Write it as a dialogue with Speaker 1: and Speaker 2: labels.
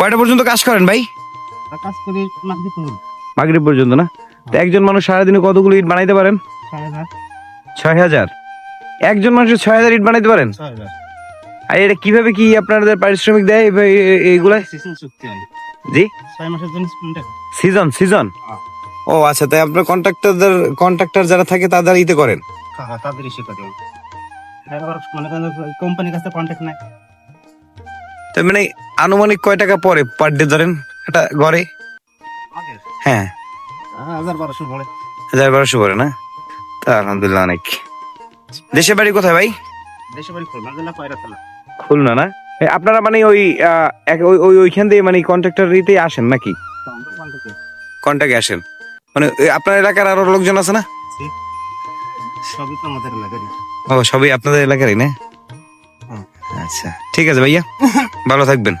Speaker 1: কয়টা পর্যন্ত কাজ করেন ভাই?
Speaker 2: কাজ করি মাগরি করুন
Speaker 1: মাগরিব পর্যন্ত না? তো একজন মানুষ সারাদিনে কতগুলো ইট বানাইতে পারেন?
Speaker 2: ছয় হাজার।
Speaker 1: একজন মানুষের ছয় হাজার ইট বানাইতে পারেন? আর এটা কীভাবে কি আপনাদের পারিশ্রমিক দেয় এই- এই- এইগুলা?
Speaker 2: সিজন চুক্তি হয়
Speaker 1: জি?
Speaker 2: ছয় মাসের জন্য
Speaker 1: সিজন সিজন?
Speaker 2: হ্যাঁ।
Speaker 1: ও আচ্ছা তাই আপনার কন্ট্রাক্টরদের কন্ট্রাক্টর যারা থাকে তাদের ইতে করেন?
Speaker 2: হ্যাঁ তাদের ইস্যু করেন কোম্পানির কাছে কন্ট্যাক্ট নাই।
Speaker 1: তার মানে আনুমানিক কয় টাকা পরে পার ডে ধরেন? এটা ঘরে হ্যাঁ।
Speaker 2: হাজার বারোশো পড়ে
Speaker 1: হাজার বারোশো পরে না? তা আলহামদুলিল্লাহ অনেক। দেশের বাড়ি কোথায় ভাই?
Speaker 2: দেশে বাড়ি খুলনা জেলা পয়রা খেলা
Speaker 1: খুলনা না আপনারা মানে ওই ওই ওই- ওইখান দিয়ে মানে কন্ট্রাক্টর ইতেই আসেন নাকি? কন্ট্যাক্টে আসেন। মানে আপনার এলাকার আরও লোকজন আছে না?
Speaker 2: সবই তো আমাদের এলাকারই
Speaker 1: ও সবই আপনাদের এলাকারই না? আচ্ছা ঠিক আছে ভাইয়া। ভালো থাকবেন।